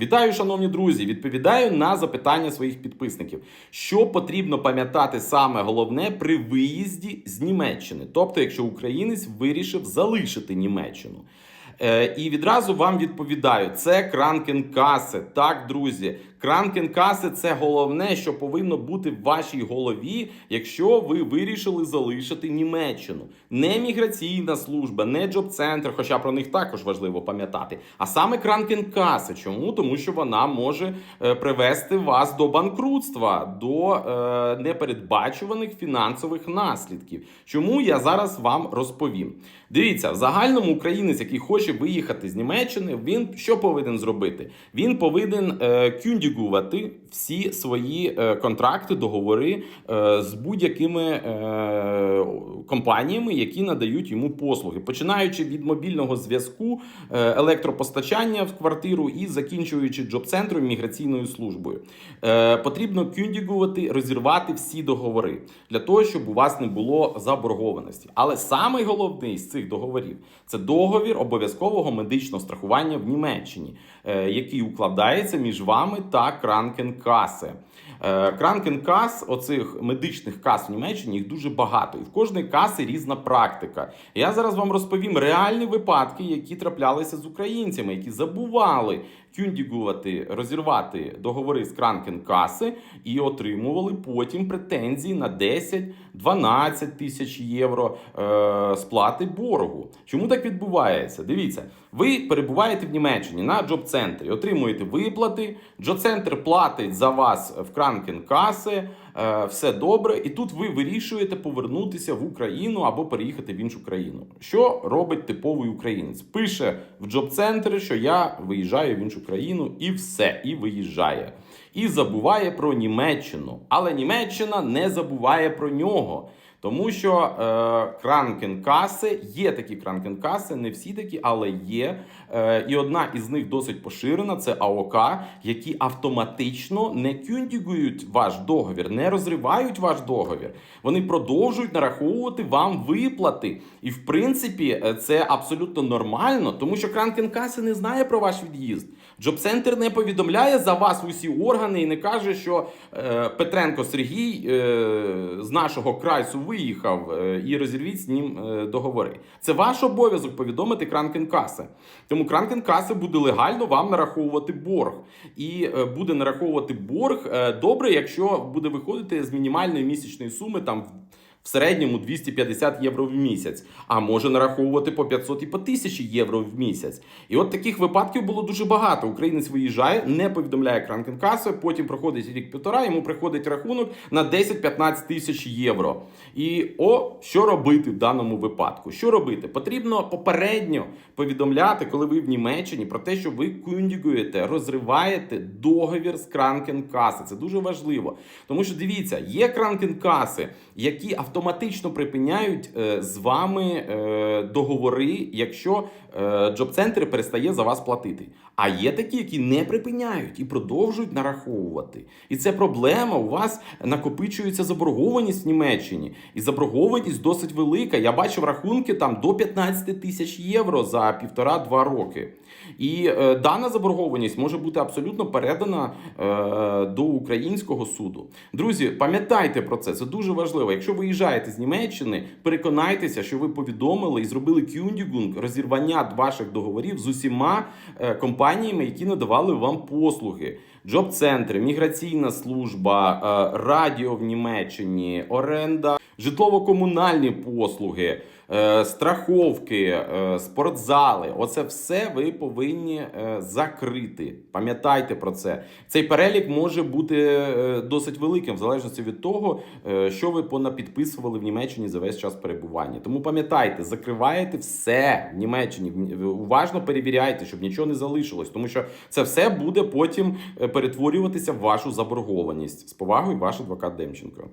Вітаю, шановні друзі! Відповідаю на запитання своїх підписників. Що потрібно пам'ятати саме головне при виїзді з Німеччини? Тобто, якщо українець вирішив залишити Німеччину. Е, і відразу вам відповідаю: це кранкенкаси. Так, друзі, кранкенкаси це головне, що повинно бути в вашій голові, якщо ви вирішили залишити Німеччину. Не міграційна служба, не джоб-центр, хоча про них також важливо пам'ятати. А саме кранкенкаси. Чому? Тому що вона може е, привести вас до банкрутства, до е, непередбачуваних фінансових наслідків. Чому я зараз вам розповім? Дивіться, в загальному українець, який хоче виїхати з Німеччини, він що повинен зробити? Він повинен е, кюндігувати всі свої е, контракти, договори е, з будь-якими е, компаніями, які надають йому послуги, починаючи від мобільного зв'язку, електропостачання в квартиру і закінчуючи джоб-центром міграційною службою. Потрібно кюндігувати, розірвати всі договори для того, щоб у вас не було заборгованості. Але самий головний з цих договорів це договір обов'язкового медичного страхування в Німеччині, який укладається між вами та Кранкенкасе. Е, Кранкенкас, оцих медичних кас в Німеччині, їх дуже багато, і в кожної каси різна практика. Я зараз вам розповім реальні випадки, які траплялися з українцями, які забували кюндігувати, розірвати договори з Кранкенкаси і отримували потім претензії на 10-12 тисяч євро е, сплати боргу. Чому так відбувається? Дивіться, ви перебуваєте в Німеччині на джоб-центрі, отримуєте виплати, джоб-центр платить за вас в Кранкенкаси, е, все добре, і тут ви вирішуєте повернутися в Україну або переїхати в іншу країну. Що робить типовий українець? Пише в джоб-центр, що я виїжджаю в іншу країну, і все, і виїжджає. І забуває про Німеччину. Але Німеччина не забуває про нього. Тому що е, кранкенкаси є такі кранкенкаси, не всі такі, але є. Е, і одна із них досить поширена це АОК, які автоматично не кюндігують ваш договір, не розривають ваш договір. Вони продовжують нараховувати вам виплати. І в принципі, е, це абсолютно нормально, тому що кранкенкаси не знає про ваш від'їзд. Джоб-центр не повідомляє за вас усі органи і не каже, що е, Петренко Сергій е, з нашого крайсу виїхав е, і розірвіть з ним е, договори. Це ваш обов'язок повідомити Кранкенкаси. Тому Кранкенкаси буде легально вам нараховувати борг. І е, буде нараховувати борг добре, якщо буде виходити з мінімальної місячної суми там. В середньому 250 євро в місяць, а може нараховувати по 500 і по 1000 євро в місяць. І от таких випадків було дуже багато. Українець виїжджає, не повідомляє кранкенкасу, потім проходить рік-півтора, йому приходить рахунок на 10-15 тисяч євро. І о, що робити в даному випадку? Що робити? Потрібно попередньо повідомляти, коли ви в Німеччині, про те, що ви кюндігуєте, розриваєте договір з кранкенкаси. Це дуже важливо. Тому що дивіться, є кранкенкаси, які автоматично припиняють е, з вами е, договори, якщо е, джоб-центр перестає за вас платити. А є такі, які не припиняють і продовжують нараховувати. І це проблема. У вас накопичується заборгованість в Німеччині, і заборгованість досить велика. Я бачив рахунки там до 15 тисяч євро за півтора-два роки. І е, дана заборгованість може бути абсолютно передана е, до українського суду. Друзі, пам'ятайте про це, це дуже важливо. Якщо виїжджаєте з Німеччини, переконайтеся, що ви повідомили і зробили кюндігунг, розірвання ваших договорів з усіма е, компаніями, які надавали вам послуги. Джоб-центри, міграційна служба, е, радіо в Німеччині, оренда, житлово-комунальні послуги, е, страховки, е, спортзали. Оце все ви повинні е, закрити. Пам'ятайте про це. Цей перелік може бути досить великим, в залежності від того, що ви понапідписували в Німеччині за весь час перебування. Тому пам'ятайте, закриваєте все в Німеччині. Уважно перевіряйте, щоб нічого не залишилось, тому що це все буде потім перетворюватися в вашу заборгованість. З повагою, ваш адвокат Демченко.